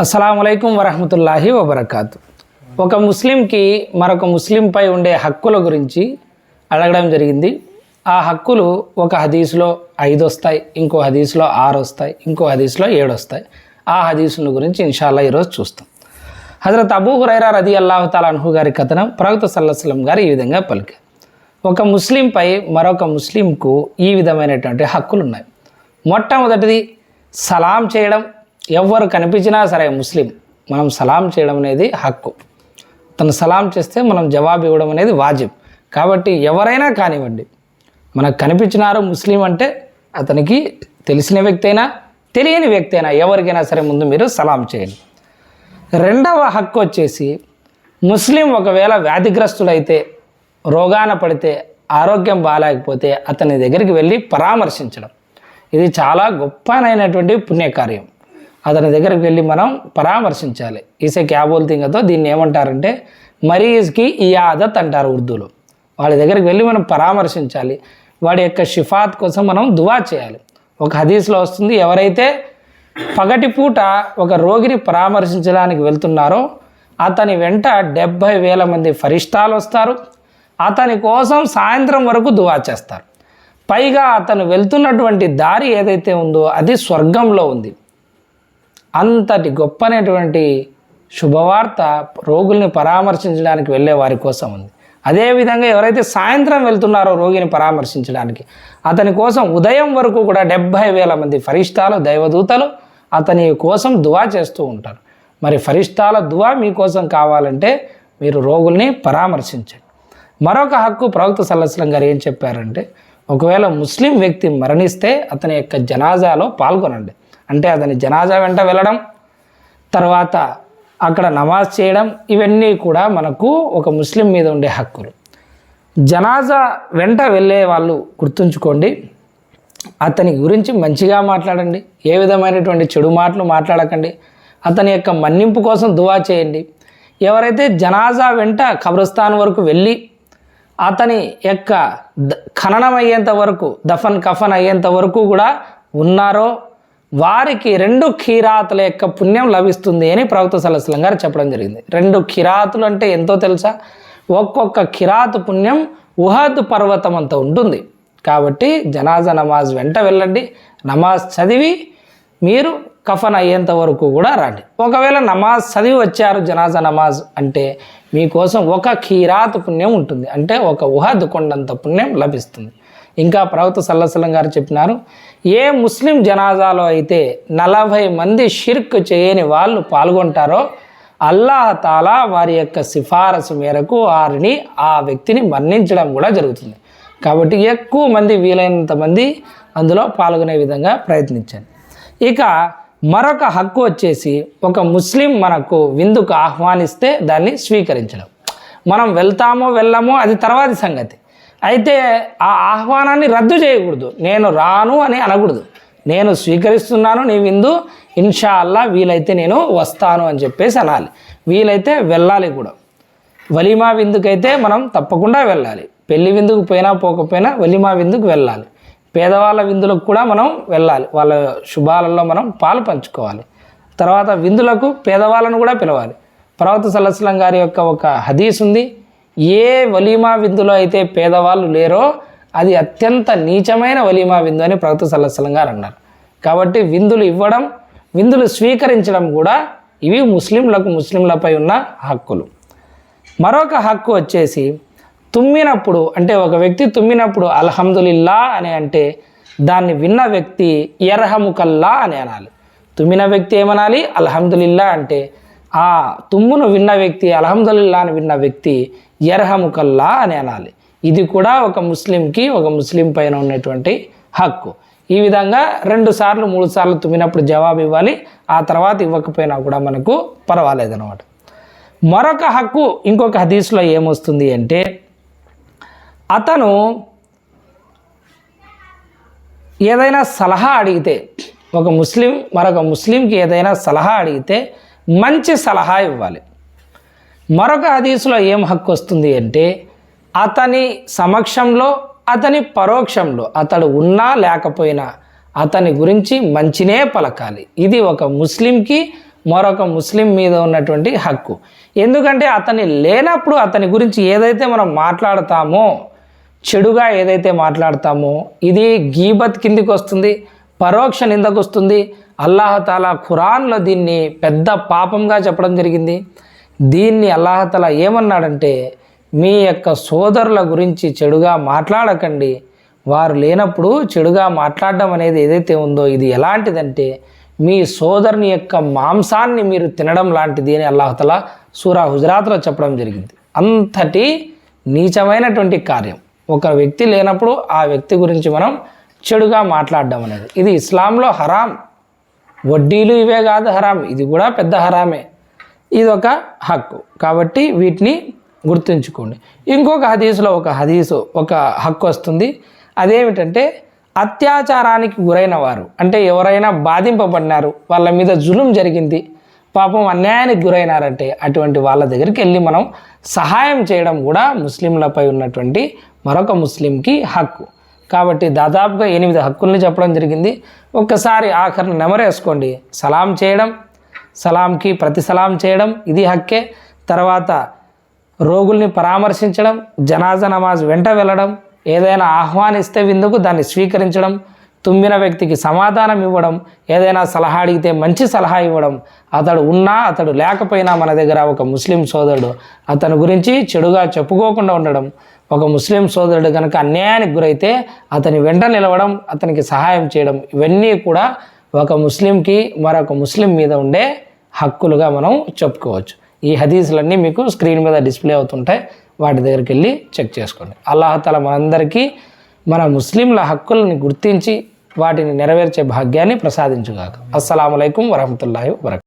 అస్సలం వరహమతుల్లాహి వబర్కాతు. ఒక ముస్లింకి మరొక ముస్లింపై ఉండే హక్కుల గురించి అడగడం జరిగింది. ఆ హక్కులు ఒక హదీసులో ఐదు వస్తాయి ఇంకో హదీసులో ఆరు వస్తాయి ఇంకో హదీసులో ఏడు వస్తాయి ఆ హదీసుల గురించి ఇన్షాల్లా ఈరోజు చూస్తాం. హజరత్ అబూ హురైరా రది అల్లాహతాల తాలా గారి కథనం ప్రవక్త సల్లాహం గారు ఈ విధంగా పలికారు. ఒక ముస్లింపై మరొక ముస్లింకు ఈ విధమైనటువంటి హక్కులు ఉన్నాయి మొట్టమొదటిది సలాం చేయడం ఎవరు కనిపించినా సరే ముస్లిం. మనం సలాం చేయడం అనేది హక్కు. తను సలాం చేస్తే మనం జవాబు ఇవ్వడం అనేది వాజిబ్. కాబట్టి ఎవరైనా కానివ్వండి మనకు కనిపించినారు ముస్లిం అంటే అతనికి తెలిసిన వ్యక్తి అయినా తెలియని వ్యక్తి అయినా ఎవరికైనా సరే ముందు మీరు సలాం చేయండి. రెండవ హక్కు వచ్చేసి ముస్లిం ఒకవేళ వ్యాధిగ్రస్తుడైతే రోగాన పడితే ఆరోగ్యం బాగాలేకపోతే అతని దగ్గరికి వెళ్ళి పరామర్శించడం. ఇది చాలా గొప్పనైనటువంటి పుణ్యకార్యం. అతని దగ్గరికి వెళ్ళి మనం పరామర్శించాలి. ఈసే క్యాబోల్ బోల్తింగతో దీన్ని ఏమంటారంటే మరీజ్కి ఈ ఆదత్ అంటారు ఉర్దూలో. వాళ్ళ దగ్గరికి వెళ్ళి మనం పరామర్శించాలి. వాడి యొక్క షిఫాత్ కోసం మనం దువా చేయాలి. ఒక హదీస్లో వస్తుంది ఎవరైతే పగటిపూట ఒక రోగిని పరామర్శించడానికి వెళ్తున్నారో అతని వెంట డెబ్భై వేల మంది ఫరిష్టాలు వస్తారు. అతని కోసం సాయంత్రం వరకు దువా చేస్తారు. పైగా అతను వెళ్తున్నటువంటి దారి ఏదైతే ఉందో అది స్వర్గంలో ఉంది. అంతటి గొప్పనేటువంటి శుభవార్త రోగుల్ని పరామర్శించడానికి వెళ్ళే వారి కోసం ఉంది. అదేవిధంగా ఎవరైతే సాయంత్రం వెళ్తున్నారో రోగిని పరామర్శించడానికి అతని కోసం ఉదయం వరకు కూడా డెబ్భై వేల మంది ఫరిష్టాలు దైవదూతలు అతని కోసం దువా చేస్తూ ఉంటారు. మరి ఫరిష్టాల దువా మీకోసం కావాలంటే మీరు రోగుల్ని పరామర్శించండి. మరొక హక్కు ప్రవక్త సల్లస్లం గారు ఏం చెప్పారంటే ఒకవేళ ముస్లిం వ్యక్తి మరణిస్తే అతని యొక్క జనాజాలో పాల్గొనండి. అంటే అతని జనాజా వెంట వెళ్ళడం తర్వాత అక్కడ నమాజ్ చేయడం ఇవన్నీ కూడా మనకు ఒక ముస్లిం మీద ఉండే హక్కులు. జనాజా వెంట వెళ్ళే వాళ్ళు గుర్తుంచుకోండి అతని గురించి మంచిగా మాట్లాడండి ఏ విధమైనటువంటి చెడు మాటలు మాట్లాడకండి అతని యొక్క మన్నింపు కోసం దువా చేయండి. ఎవరైతే జనాజా వెంట కబ్రస్థాన్ వరకు వెళ్ళి అతని యొక్క ద- ఖననం అయ్యేంత వరకు దఫన్ కఫన్ అయ్యేంత వరకు కూడా ఉన్నారో వారికి రెండు ఖీరాతుల యొక్క పుణ్యం లభిస్తుంది అని ప్రవక్త సలస్లం గారు చెప్పడం జరిగింది. రెండు ఖిరాతులు అంటే ఎంతో తెలుసా? ఒక్కొక్క ఖిరాతు పుణ్యం ఉహద్ పర్వతం అంత ఉంటుంది. కాబట్టి జనాజా నమాజ్ వెంట వెళ్ళండి. నమాజ్ చదివి మీరు కఫన్ అయ్యేంత వరకు కూడా రండి. ఒకవేళ నమాజ్ చదివి వచ్చారు జనాజా నమాజ్ అంటే మీకోసం ఒక ఖీరాత్ పుణ్యం ఉంటుంది. అంటే ఒక ఉహద్ కొండంత పుణ్యం లభిస్తుంది. ఇంకా ప్రవక్త సల్లసలం గారు చెప్పినారు ఏ ముస్లిం జనాజాలో అయితే నలభై మంది షిర్క్ చేయని వాళ్ళు పాల్గొంటారో అల్లాహతాలా వారి యొక్క సిఫారసు మేరకు వారిని ఆ వ్యక్తిని మరణించడం కూడా జరుగుతుంది. కాబట్టి ఎక్కువ మంది వీలైనంత మంది అందులో పాల్గొనే విధంగా ప్రయత్నించండి. ఇక మరొక హక్కు వచ్చేసి ఒక ముస్లిం మనకు విందుకు ఆహ్వానిస్తే దాన్ని స్వీకరించడం. మనం వెళ్తామో వెళ్ళామో అది తర్వాతి సంగతి. అయితే ఆ ఆహ్వానాన్ని రద్దు చేయకూడదు. నేను రాను అని అనకూడదు. నేను స్వీకరిస్తున్నాను నీ విందు ఇన్షా అల్లా వీలైతే నేను వస్తాను అని చెప్పేసి అనాలి. వీలైతే వెళ్ళాలి కూడా. వలిమా విందుకైతే మనం తప్పకుండా వెళ్ళాలి. పెళ్ళి విందుకు పోయినా పోకపోయినా వలిమా విందుకు వెళ్ళాలి. పేదవాళ్ళ విందులకు కూడా మనం వెళ్ళాలి. వాళ్ళ శుభాలలో మనం పాలు పంచుకోవాలి. తర్వాత విందులకు పేదవాళ్ళను కూడా పిలవాలి. పర్వత సలస్లం గారి యొక్క ఒక హదీస్ ఉంది. ఏ వలీమా విందులో అయితే పేదవాళ్ళు లేరో అది అత్యంత నీచమైన వలీమా విందు అని ప్రగతి సల్లస్లం గారు అన్నారు. కాబట్టి విందులు ఇవ్వడం విందులు స్వీకరించడం కూడా ఇవి ముస్లింలకు ముస్లింలపై ఉన్న హక్కులు. మరొక హక్కు వచ్చేసి తుమ్మినప్పుడు అంటే ఒక వ్యక్తి తుమ్మినప్పుడు అల్హమ్దులిల్లా అని అంటే దాన్ని విన్న వ్యక్తి ఎర్హముకల్లా అని అనాలి. తుమ్మిన వ్యక్తి ఏమనాలి? అల్హమ్దులిల్లా అంటే ఆ తుమ్మును విన్న వ్యక్తి అల్హమ్దుల్లా అని విన్న వ్యక్తి ఎర్హముకల్లా అని అనాలి. ఇది కూడా ఒక ముస్లింకి ఒక ముస్లిం పైన ఉన్నటువంటి హక్కు. ఈ విధంగా రెండు సార్లు మూడు సార్లు తుమ్మినప్పుడు జవాబు ఇవ్వాలి. ఆ తర్వాత ఇవ్వకపోయినా కూడా మనకు పర్వాలేదన్నమాట. మరొక హక్కు ఇంకొక హదీస్లో ఏమొస్తుంది అంటే అతను ఏదైనా సలహా అడిగితే ఒక ముస్లిం మరొక ముస్లింకి ఏదైనా సలహా అడిగితే మంచి సలహా ఇవ్వాలి. మరొక హదీసులో ఏం హక్కు వస్తుంది అంటే అతని సమక్షంలో అతని పరోక్షంలో అతడు ఉన్నా లేకపోయినా అతని గురించి మంచినే పలకాలి. ఇది ఒక ముస్లింకి మరొక ముస్లిం మీద ఉన్నటువంటి హక్కు. ఎందుకంటే అతని లేనప్పుడు అతని గురించి ఏదైతే మనం మాట్లాడతామో చెడుగా ఏదైతే మాట్లాడతామో ఇది గీబత్ కిందికి వస్తుంది పరోక్ష నిందకు వస్తుంది. అల్లాహతాలా ఖురాన్లో దీన్ని పెద్ద పాపంగా చెప్పడం జరిగింది. దీన్ని అల్లాహతల ఏమన్నాడంటే మీ యొక్క సోదరుల గురించి చెడుగా మాట్లాడకండి. వారు లేనప్పుడు చెడుగా మాట్లాడడం అనేది ఏదైతే ఉందో ఇది ఎలాంటిదంటే మీ సోదరుని యొక్క మాంసాన్ని మీరు తినడం లాంటిది అని అల్లాహతల సూరా హుజరాత్లో చెప్పడం జరిగింది. అంతటి నీచమైనటువంటి కార్యం. ఒక వ్యక్తి లేనప్పుడు ఆ వ్యక్తి గురించి మనం చెడుగా మాట్లాడడం అనేది. ఇది ఇస్లాంలో హరాం. వడ్డీలు ఇవే కాదు హరాం. ఇది కూడా పెద్ద హరామే. ఇది ఒక హక్కు. కాబట్టి వీటిని గుర్తుంచుకోండి. ఇంకొక హదీసులో ఒక హదీసు ఒక హక్కు వస్తుంది. అదేమిటంటే అత్యాచారానికి గురైన వారు అంటే ఎవరైనా బాధింపబడినారు వాళ్ళ మీద జులుం జరిగింది పాపం అన్యాయానికి గురైనారంటే అటువంటి వాళ్ళ దగ్గరికి వెళ్ళి మనం సహాయం చేయడం కూడా ముస్లింలపై ఉన్నటువంటి మరొక ముస్లింకి హక్కు. కాబట్టి దాదాపుగా ఎనిమిది హక్కుల్ని చెప్పడం జరిగింది. ఒక్కసారి ఆఖరిని నెమరేసుకోండి. సలాం చేయడం సలాంకి ప్రతి సలాం చేయడం ఇది హక్కే. తర్వాత రోగుల్ని పరామర్శించడం జనాజా నమాజ్ వెంట వెళ్ళడం ఏదైనా ఆహ్వానిస్తే విందుకు దాన్ని స్వీకరించడం తుమ్మిన వ్యక్తికి సమాధానం ఇవ్వడం ఏదైనా సలహా అడిగితే మంచి సలహా ఇవ్వడం అతడు ఉన్నా అతడు లేకపోయినా మన దగ్గర ఒక ముస్లిం సోదరుడు అతని గురించి చెడుగా చెప్పుకోకుండా ఉండడం. ఒక ముస్లిం సోదరుడు కనుక అన్యాయానికి గురైతే అతని వెంట నిలవడం అతనికి సహాయం చేయడం ఇవన్నీ కూడా ఒక ముస్లింకి మరొక ముస్లిం మీద ఉండే హక్కులుగా మనం చెప్పుకోవచ్చు. ఈ హదీసులన్నీ మీకు స్క్రీన్ మీద డిస్ప్లే అవుతుంటాయి. వాటి దగ్గరికి వెళ్ళి చెక్ చేసుకోండి. అల్లాహతల మనందరికీ మన ముస్లింల హక్కుల్ని గుర్తించి వాటిని నెరవేర్చే భాగ్యాన్ని ప్రసాదించుగాక. అస్సలం అయికం వరకు వరక